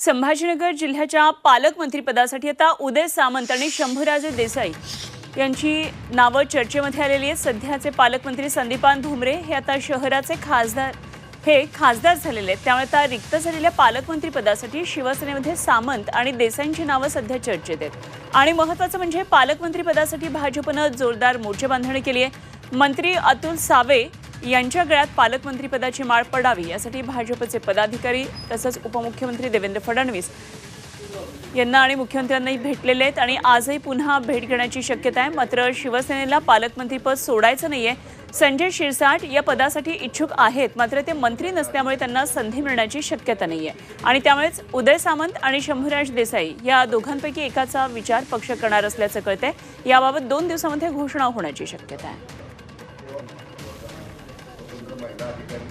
संभाजीनगर जिल्ह्याच्या पालकमंत्रीपदासाठी आता उदय सामंत आणि शंभूराजे देसाई यांची नावं चर्चेमध्ये आलेली आहेत. सध्याचे पालकमंत्री संदीपान धुमरे हे आता शहराचे खासदार हे खासदार झालेले आहेत. त्यामुळे आता रिक्त झालेल्या पालकमंत्रीपदासाठी शिवसेनेमध्ये सामंत आणि देसाईंची नावं सध्या चर्चेत आहेत. आणि महत्त्वाचं म्हणजे पालकमंत्रीपदासाठी भाजपनं जोरदार मोर्चेबांधणी केली आहे. मंत्री अतुल सावे यांच्या गळ्यात पालकमंत्रीपदाची माळ पडावी यासाठी भाजपचे पदाधिकारी तसंच उपमुख्यमंत्री देवेंद्र फडणवीस यांना आणि मुख्यमंत्र्यांनाही भेटलेले आहेत. आणि आजही पुन्हा भेट घेण्याची शक्यता आहे. मात्र शिवसेनेला पालकमंत्रीपद सोडायचं नाहीये. संजय शिरसाट या पदासाठी इच्छुक आहेत. मात्र ते मंत्री नसल्यामुळे त्यांना संधी मिळण्याची शक्यता नाहीये. आणि त्यामुळेच उदय सामंत आणि शंभूराज देसाई या दोघांपैकी एकाचा विचार पक्ष करणार असल्याचं कळतंय. याबाबत दोन दिवसामध्ये घोषणा होण्याची शक्यता आहे. mais nada, né?